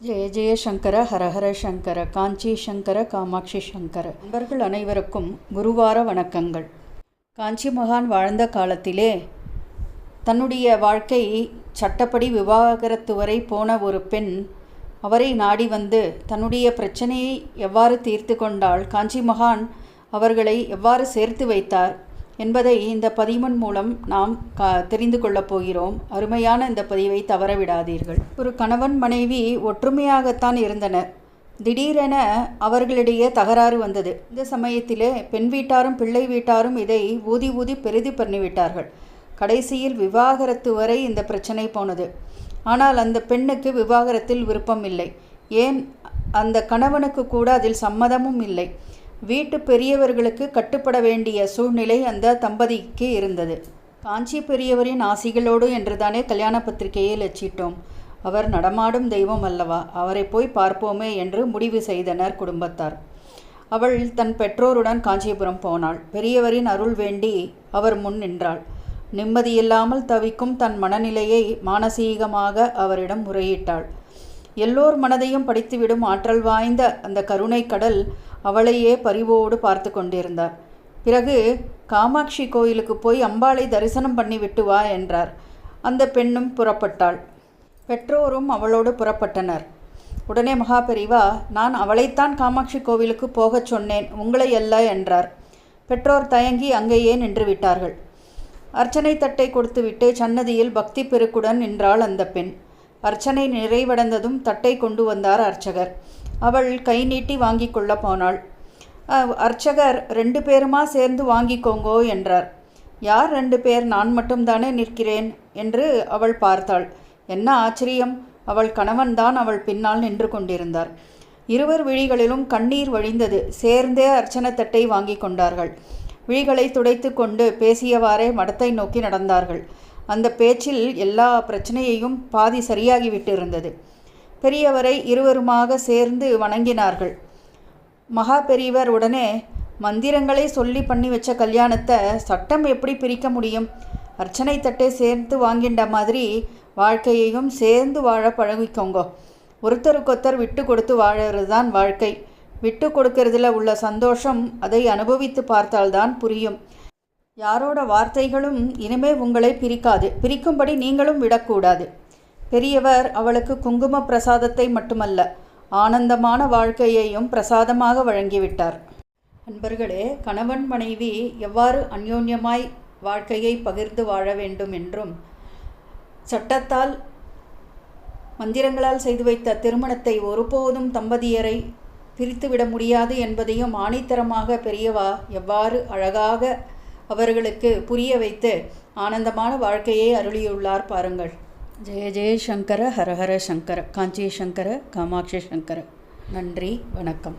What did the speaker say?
ஜெய ஜெய சங்கர ஹரஹர சங்கர காஞ்சி சங்கர காமாட்சி சங்கர. நண்பர்கள் அனைவருக்கும் குருவார வணக்கங்கள். காஞ்சி மகான் வாழ்ந்த காலத்திலே தன்னுடைய வாழ்க்கை சட்டப்படி விவாகரத்து வரை போன ஒரு பெண் அவரை நாடி வந்து தன்னுடைய பிரச்சனையை எவ்வாறு தீர்த்து கொண்டால் காஞ்சி மகான் அவர்களை எவ்வாறு சேர்த்து வைத்தார் என்பதை இந்த பதிவன் மூலம் நாம் கா தெரிந்து கொள்ளப் போகிறோம். அருமையான இந்த பதிவை தவற விடாதீர்கள். ஒரு கணவன் மனைவி ஒற்றுமையாகத்தான் இருந்தனர். திடீரென அவர்களிடையே தகராறு வந்தது. இந்த சமயத்திலே பெண் வீட்டாரும் பிள்ளை வீட்டாரும் இதை ஊதி ஊதி பெரிதி பண்ணிவிட்டார்கள். கடைசியில் விவாகரத்து வரை இந்த பிரச்சனை போனது. ஆனால் அந்த பெண்ணுக்கு விவாகரத்தில் விருப்பம் இல்லை. ஏன்? அந்த கணவனுக்கு கூட அதில் சம்மதமும் இல்லை. வீட்டு பெரியவர்களுக்கு கட்டுப்பட வேண்டிய சூழ்நிலை அந்த தம்பதிக்கு இருந்தது. காஞ்சி பெரியவரின் ஆசிகளோடு என்றுதானே கல்யாண பத்திரிகையை லட்சிட்டோம் அவர் நடமாடும் தெய்வம் அல்லவா? அவரை போய் பார்ப்போமே என்று முடிவு செய்தனர் குடும்பத்தார். அவள் தன் பெற்றோருடன் காஞ்சிபுரம் போனாள். பெரியவரின் அருள் வேண்டி அவர் முன் நின்றாள். நிம்மதியில்லாமல் தவிக்கும் தன் மனநிலையை மானசீகமாக அவரிடம் முறையிட்டாள். எல்லோர் மனதையும் படித்துவிடும் ஆற்றல் வாய்ந்த அந்த கருணை கடல் அவளையே பரிவோடு பார்த்து கொண்டிருந்தார். பிறகு காமாட்சி கோயிலுக்கு போய் அம்பாளை தரிசனம் பண்ணி விட்டு வா என்றார். அந்த பெண்ணும் புறப்பட்டாள். பெற்றோரும் அவளோடு புறப்பட்டனர். உடனே மகாபெரிவா நான் அவளைத்தான் காமாட்சி கோவிலுக்கு போகச் சொன்னேன். உங்களை அல்ல என்றார். பெற்றோர் தயங்கி அங்கேயே நின்று விட்டார்கள். அர்ச்சனை தட்டை கொடுத்துவிட்டு சன்னதியில் பக்தி பெருக்குடன் நின்றாள் அந்த பெண். அர்ச்சனை நிறைவடைந்ததும் தட்டை கொண்டு வந்தார் அர்ச்சகர். அவள் கை நீட்டி வாங்கி கொள்ள போனாள். அர்ச்சகர் ரெண்டு பேருமா சேர்ந்து வாங்கிக்கோங்கோ என்றார். யார் ரெண்டு பேர்? நான் மட்டும்தானே நிற்கிறேன் என்று அவள் பார்த்தாள். என்ன ஆச்சரியம்? அவள் கணவன்தான் அவள் பின்னால் நின்று கொண்டிருந்தார். இருவர் விழிகளிலும் கண்ணீர் வழிந்தது. சேர்ந்தே அர்ச்சன தட்டை வாங்கி கொண்டார்கள். விழிகளை துடைத்து கொண்டு பேசியவாறே மடத்தை நோக்கி நடந்தார்கள். அந்த பேச்சில் எல்லா பிரச்சனையையும் பாதி சரியாகிவிட்டிருந்தது. பெரியவரை இருவருமாக சேர்ந்து வணங்கினார்கள். மகா பெரியவர் உடனே மந்திரங்களை சொல்லி பண்ணி வச்ச கல்யாணத்தை சட்டம் எப்படி பிரிக்க முடியும்? அர்ச்சனை தட்டை சேர்த்து வாங்கின்ற மாதிரி வாழ்க்கையையும் சேர்ந்து வாழ பழகிக்கோங்க. ஒருத்தருக்கொத்தர் விட்டு கொடுத்து வாழறது தான் வாழ்க்கை. விட்டு கொடுக்கறதுல உள்ள சந்தோஷம் அதை அனுபவித்து பார்த்தால்தான் புரியும். யாரோட வார்த்தைகளும் இனிமே உங்களை பிரிக்காது. பிரிக்கும்படி நீங்களும் விடக்கூடாது. பெரியவர் அவளுக்கு குங்கும பிரசாதத்தை மட்டுமல்ல ஆனந்தமான வாழ்க்கையையும் பிரசாதமாக வழங்கிவிட்டார். அன்பர்களே கணவன் மனைவி எவ்வாறு அந்யோன்யமாய் வாழ்க்கையை பகிர்ந்து வாழ வேண்டும் என்றும் சட்டத்தால் மந்திரங்களால் செய்து வைத்த திருமணத்தை ஒருபோதும் தம்பதியரை பிரித்துவிட முடியாது என்பதையும் ஆணித்தரமாக பெரியவா எவ்வாறு அழகாக அவர்களுக்கு புரிய வைத்து ஆனந்தமான வாழ்க்கையை அருளியுள்ளார் பாருங்கள். ஜெய ஜெயசங்கர ஹரஹர சங்கர காஞ்சி சங்கர காமாட்சி சங்கர. நன்றி வணக்கம்.